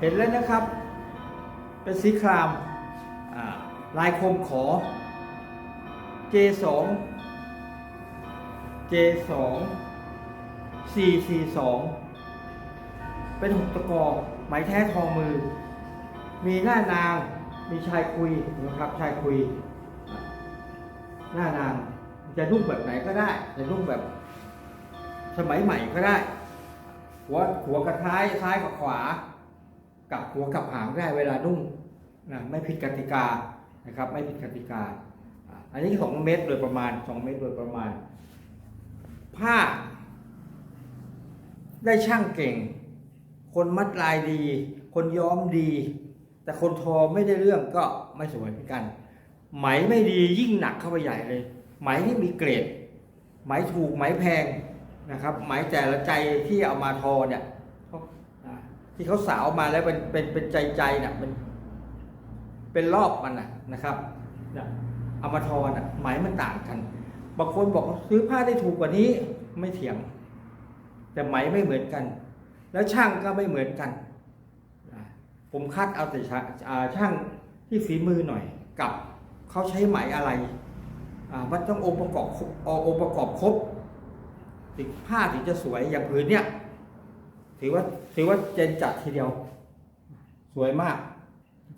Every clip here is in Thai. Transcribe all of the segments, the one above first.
เห็นแล้วนะครับ เป็นสีครามลายคมขอ J2 J2 442 เป็นหกตะกอไหมแท้ทองมือ มีหน้านาง มีชายคุยนะครับชายคุย หน้านางจะนุ่งแบบไหนก็ได้ จะนุ่งแบบสมัยใหม่ก็ได้ หัวหัวกับท้ายซ้ายกับขวา กับหัวกับหางได้เวลานุ่งนะไม่ผิดกติกานะครับ ไม่ผิดกติกา อันนี้สองเมตรโดยประมาณสองเมตรโดยประมาณ ผ้า ได้ช่างเก่ง คนมัดลายดี คนย้อมดี แต่คนทอไม่ได้เรื่องก็ไม่สวยเหมือนกัน ไหมไม่ดียิ่งหนักเข้าไปใหญ่เลย ไหมที่มีเกรด ไหมถูกไหมแพงนะครับ ไหมแต่ละใจที่เอามาทอเนี่ย ที่เขาสาวมาแล้วเป็นเป็นเป็นใจใจเนี่ยเป็นเป็นรอบมันนะนะครับเนี่ยเอามาทอน่ะไหมมันต่างกันบางคนบอกว่าซื้อผ้าได้ถูกกว่านี้ไม่เถียง แต่ไหมไม่เหมือนกัน แล้วช่างก็ไม่เหมือนกันอ่าผมคัดเอาแต่ช่างอ่าช่างที่ฝีมือหน่อยกับเขาใช้ไหมอะไรอ่ามันต้ององค์ประกอบครบเอาองค์ประกอบครบถึงผ้าถึงจะสวยอย่างผืนเนี่ย ถือว่าถือว่าเจนจัดทีเดียว สวยมาก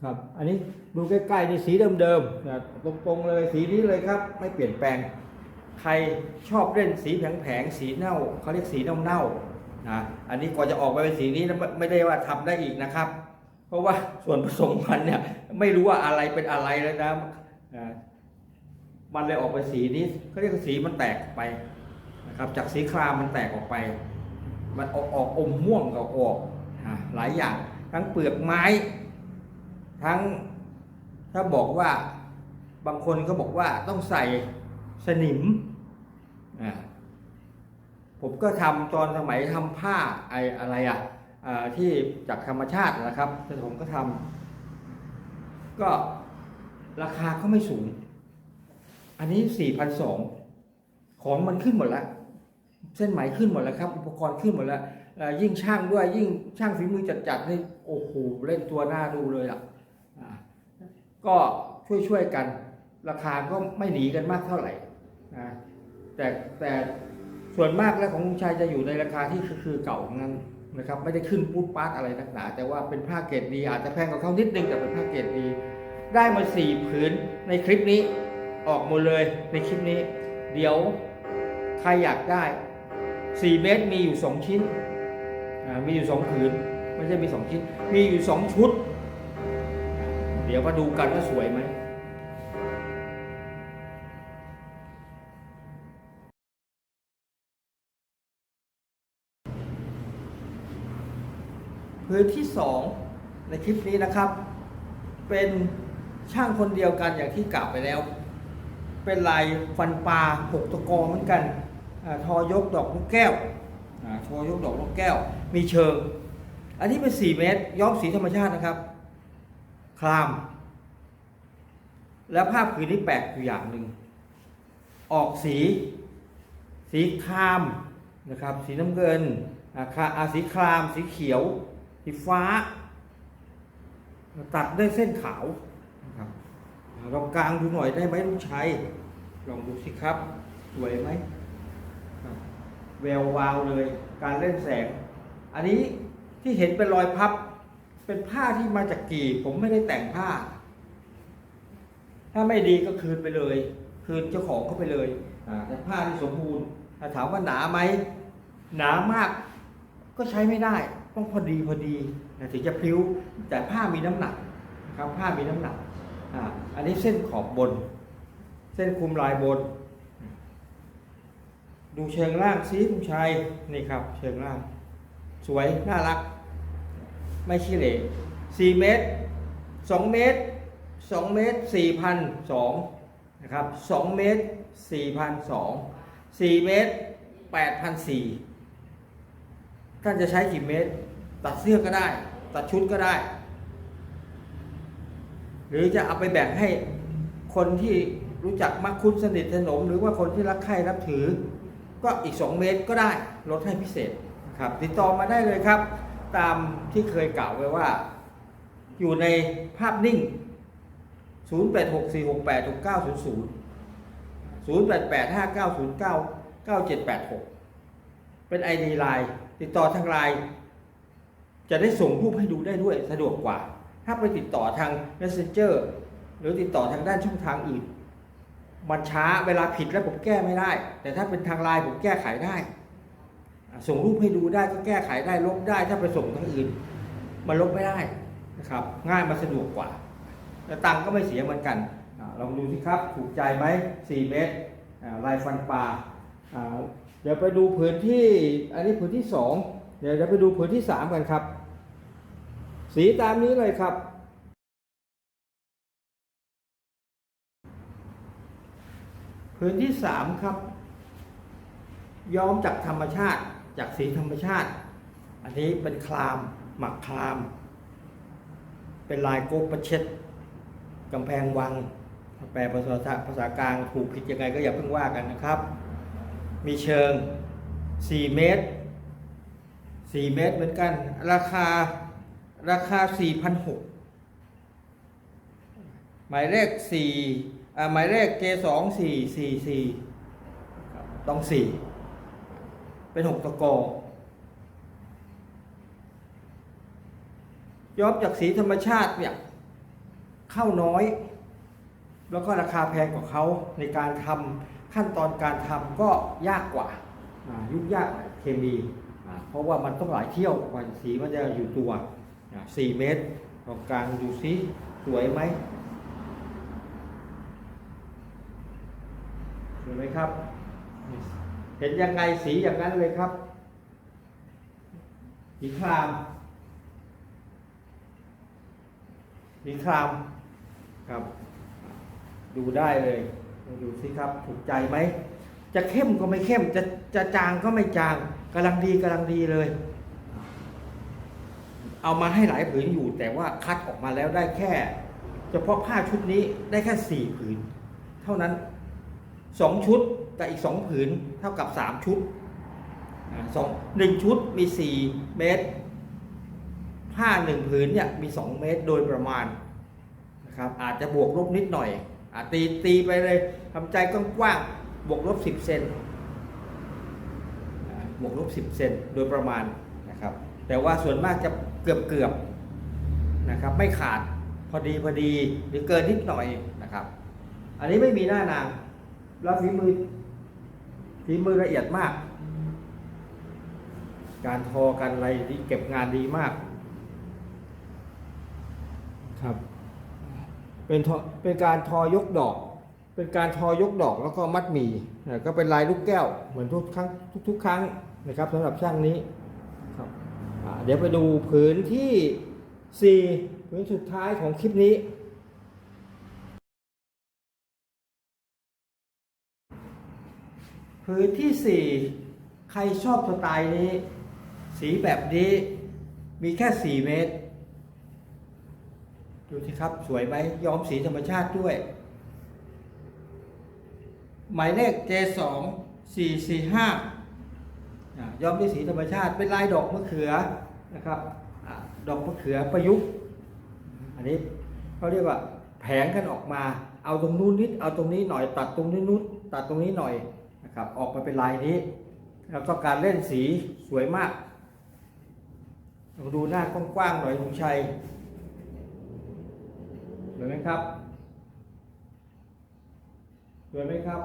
ครับ อันนี้ดูใกล้ๆนี่สีเดิมๆนะตรงๆเลยสีนี้เลยครับ ไม่เปลี่ยนแปลง ใครชอบเล่นสีแผงๆสีเน่าเขาเรียกสีเน่าๆนะอันนี้ก่อนจะออกมาเป็นสีนี้ไม่ได้ว่าทำได้อีกนะครับ เพราะว่าส่วนผสมมันเนี่ยไม่รู้ว่าอะไรเป็นอะไรแล้วนะอ่ามันเลยออกเป็นสีนี้เขาเรียกสีมันแตกออกไปนะครับ จากสีครามมันแตกออกไป มันออกออกอมม่วงกับออกหลายอย่าง ทั้งเปลือกไม้ ทั้งถ้าบอกว่าบางคนก็บอกว่าต้องใส่สนิมผมก็ทำตอนสมัยทำผ้าไออะไรอะอ่าที่จากธรรมชาตินะครับแต่ผมก็ทำก็ราคาก็ไม่สูง อันนี้สี่พันสองของมันขึ้นหมดแล้ว เส้นไหมขึ้นหมดแล้วครับ อุปกรณ์ขึ้นหมดแล้วยิ่งช่างด้วยยิ่งช่างฝีมือจัดๆนี่โอ้โหเล่นตัวหน้าดูเลยอะอ่าก็ช่วยๆกัน ราคาก็ไม่หนีกันมากเท่าไหร่นะแต่แต่ส่วนมากแล้วของลุงชัยจะอยู่ในราคาที่คือเก่างนั้นนะครับ ไม่ได้ขึ้นปูดปาร์ตอะไรนักหนา แต่ว่าเป็นผ้าเกรดดีอาจจะแพงกว่าเขานิดนึงแต่เป็นผ้าเกรดดี ได้มาสี่ผืนในคลิปนี้ออกหมดเลยในคลิปนี้ เดี๋ยวใครอยากได้ 4เมตรมีอยู่2ชิ้นอ่ามีอยู่2ผืน ไม่ใช่มี2ชิ้น มีอยู่2ชุด เดี๋ยวมาดูกันว่าสวยไหมพื้นที่2ในคลิปนี้นะครับ เป็นช่างคนเดียวกันอย่างที่กล่าวไปแล้ว เป็นลายฟันปลาหกตะกอเหมือนกัน ทอยกดอกลูกแก้วอทอยกดอกลูกแก้ว มีเชิง อันนี้เป็น 4 เมตร ย้อมสีธรรมชาตินะครับ คลาม แล้วภาพผืนนี้แปลกอยู่อย่างหนึ่ง ออกสี สีครามนะครับ สีน้ำเงินอ่าสีคราม สีเขียว สีฟ้า ตัดด้วยเส้นขาวนะครับลองกลางดูหน่อยได้ไหมลูกชัยลองดูสิครับ สวยไหม แวววาวเลย การเล่นแสง อันนี้ที่เห็นเป็นรอยพับ เป็นผ้าที่มาจากกี่ ผมไม่ได้แต่งผ้า ถ้าไม่ดีก็คืนไปเลย คืนเจ้าของเขาไปเลยแต่ผ้าที่สมบูรณ์ถามว่าหนาไหมหนามาก ก็ใช้ไม่ได้ต้องพอดีพอดีถึงจะพลิ้ว แต่ผ้ามีน้ำหนักครับผ้ามีน้ำหนักอ่าอันนี้เส้นขอบบน เส้นคุมลายบน ดูเชิงล่างซิคุณชัยนี่ครับ เชิงล่าง สวยน่ารัก ไม่ขี้เหร่สี่เมตรสองเมตรสองเมตรสี่พันสองนะครับสองเมตรสี่พันสองสี่เมตรแปดพันสี่ท่านจะใช้กี่เมตร ตัดเสื้อก็ได้ ตัดชุดก็ได้ หรือจะเอาไปแบ่งให้คนที่รู้จักมักคุ้นสนิทสนม หรือว่าคนที่รักใคร่นับถือ ก็อีก 2 เมตรก็ได้ลดให้พิเศษนะครับติดต่อมาได้เลยครับ ตามที่เคยกล่าวไว้ว่า อยู่ในภาพนิ่ง 0864686900 08859099786เป็น ID ไลน์ติดต่อทางไลน์จะได้ส่งรูปให้ดูได้ด้วยสะดวกกว่า ถ้าไปติดต่อทาง Messenger หรือติดต่อทางด้านช่องทางอื่น มันช้าเวลาผิดแล้วผมแก้ไม่ได้ แต่ถ้าเป็นทางไลน์ผมแก้ไขได้ ส่งรูปให้ดูได้ก็แก้ไขได้ลบได้ ถ้าไปส่งทางอื่น มันลบไม่ได้นะครับ ง่ายมาสะดวกกว่าแต่ตังก็ไม่เสียเหมือนกันอลองดูสิครับถูกใจไหม4เมตรลายฟันปลาเดี๋ยวไปดูผืนที่อันนี้ผืนที่ 2 เดี๋ยวจะไปดูผืนที่ 3 กันครับ สีตามนี้เลยครับ ผืนที่3ครับ ย้อมจากธรรมชาติจากสีธรรมชาติ อันนี้เป็นคลามหมักคลาม เป็นลายโกประเช็ดกำแพงวัง แปลภาษาภาษากลางถูกผิดยังไงก็อย่าเพิ่งว่ากันนะครับ มีเชิง 4 เมตร 4 เมตรเหมือนกัน ราคาราคา 4,600หมายเลข4อ่ หมายเลข J2 4 4 4ครับต้อง4เป็น6ตะกอย้อมจากสีธรรมชาติเนี่ยเข้าน้อย แล้วก็ราคาแพงกว่าเขาในการทำขั้นตอนการทำก็ยากกว่ายุ่งยากเคมีเพราะว่ามันต้องหลายเที่ยวกว่าสีมันจะอยู่ตัวอ่าสี่เมตรตรงกลางดูซิสวยไหม สวยไหมครับ เห็นยังไงสีอย่างนั้นเลยครับสีครามสีครามครับ ดูได้เลยดูสิครับถูกใจไหม จะเข้มก็ไม่เข้ม จะจะจางก็ไม่จางกำลังดีกำลังดีเลย เอามาให้หลายผืนอยู่ แต่ว่าคัดออกมาแล้วได้แค่ เฉพาะผ้าชุดนี้ได้แค่สี่ผืน เท่านั้น สองชุดกับอีกสองผืนเท่ากับสามชุดสองหนึ่งชุดมีสี่เมตรผ้าหนึ่งผืนเนี่ยมีสองเมตรโดยประมาณนะครับอาจจะบวกลบนิดหน่อยอตีตีไปเลยทำใจกว้างๆบวกลบ10เซนบวกลบ10เซนโดยประมาณนะครับแต่ว่าส่วนมากจะเกือบเกือบๆนะครับไม่ขาดพอดีพอดีหรือเกินนิดหน่อยนะครับ อันนี้ไม่มีหน้านาง แล้วฝีมือฝีมือละเอียดมาก การทอการอะไรที่เก็บงานดีมาก ครับ เป็นทอเป็นการทอยกดอก เป็นการทอยกดอกแล้วก็มัดหมี่ก็เป็นลายลูกแก้วเหมือนทุกครั้งทุก ๆ ครั้งนะครับสำหรับช่างนี้ครับเดี๋ยวไปดูผืนที่ 4 ผืนสุดท้ายของคลิปนี้ ผืนที่ 4 ใครชอบสไตล์นี้ สีแบบนี้มีแค่ 4 เมตร ดูสิครับสวยไหมย้อมสีธรรมชาติด้วย หมายเลข J2 445อะย้อมด้วยสีธรรมชาติเป็นลายดอกมะเขือนะครับอดอกมะเขือประยุกต์ อันนี้เขาเรียกว่าแผงกันออกมา เอาตรงนู้นนิด เอาตรงนี้หน่อย ตัดตรงนี้นุดตัดตรงนี้หน่อย นะครับออกมาเป็นลายนี้แล้วก็การเล่นสีสวยมากลองดูหน้ากว้างๆหน่อยลุงชัยสวยไหมครับสวยไหมครับ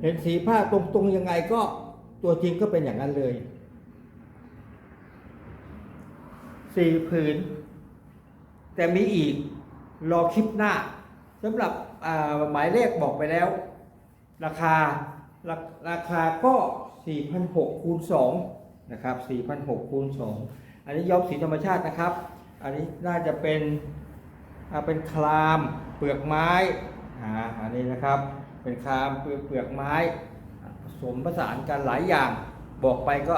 เห็นสีผ้าตรงๆยังไงก็ตัวจริงก็เป็นอย่างนั้นเลยสี่ผืน แต่มีอีกรอคลิปหน้าสำหรับหมายเลขบอกไปแล้ว ราคาราราคาก็ 4,600คูณ2นะครับ4,600คูณ2อันนี้ย้อมสีธรรมชาตินะครับ อันนี้น่าจะเป็นเป็นคลามเปลือกไม้อ่าอันนี้นะครับเป็นคลามเปลือกเปลือกไม้ผสมผสานกันหลายอย่าง บอกไปก็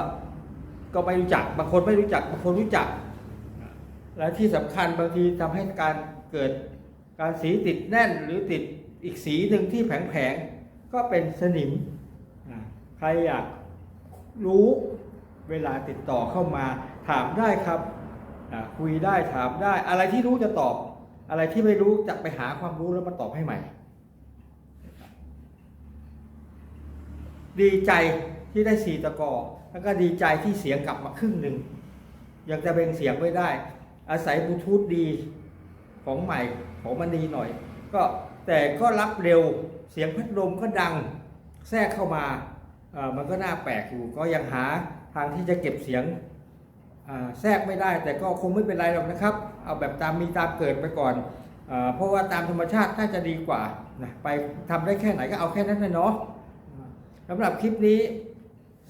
ก็ไม่รู้จักบางคนไม่รู้จักบางคนรู้จัก และที่สำคัญบางทีทำให้การเกิดการสีติดแน่นหรือติดอีกสีหนึ่งที่แผงๆก็เป็นสนิม ใครอยากรู้เวลาติดต่อเข้ามาถามได้ครับคุยได้ถามได้ อะไรที่รู้จะตอบ อะไรที่ไม่รู้จะไปหาความรู้แล้วมาตอบให้ใหม่ ดีใจที่ได้สี่ตะกอแล้วก็ดีใจที่เสียงกลับมาครึ่งหนึ่งยังจะเบ่งเสียงไว้ได้ อาศัยบลูทูธดีของใหม่ของมันดีหน่อย ก็แต่ก็รับเร็วเสียงพัดลมก็ดังแทรกเข้ามามันก็น่าแปลกอยู่ก็ยังหาทางที่จะเก็บเสียงแทรกไม่ได้ แต่ก็คงไม่เป็นไรหรอกนะครับ เอาแบบตามมีตามเกิดไปก่อนเอเพราะว่าตามธรรมชาติน่าจะดีกว่านะไปทำได้แค่ไหนก็เอาแค่นั้นเลยเนาะสำหรับคลิปนี้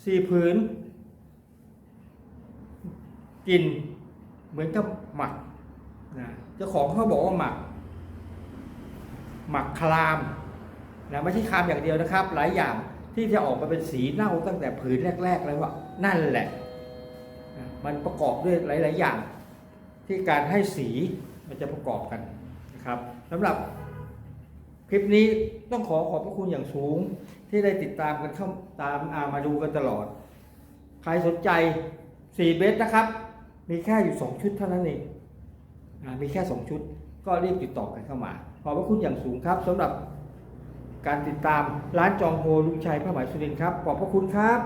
สี่ผืนกิน เหมือนกับหมักนะเจ้าของเขาบอกว่าหมัก หมักคลามนะไม่ใช่คลามอย่างเดียวนะครับ หลายอย่างที่จะออกมาเป็นสีเน่าตั้งแต่ผืนแรก ๆ แล้วว่านั่นแหละนะมันประกอบด้วยหลาย ๆ อย่าง ที่การให้สีมันจะประกอบกันนะครับสำหรับคลิปนี้ต้องขอขอบพระคุณอย่างสูง ที่ได้ติดตามกันเข้าตามอามาดูกันตลอด ใครสนใจ4เบสนะครับ มีแค่อยู่2ชุดเท่านั้นเองอามีแค่2ชุด ก็รีบติดต่อกันเข้ามา ขอบพระคุณอย่างสูงครับสำหรับการติดตามร้านจองโฮลุงชัยผ้าไหมสุรินทร์ครับ ขอบพระคุณครับ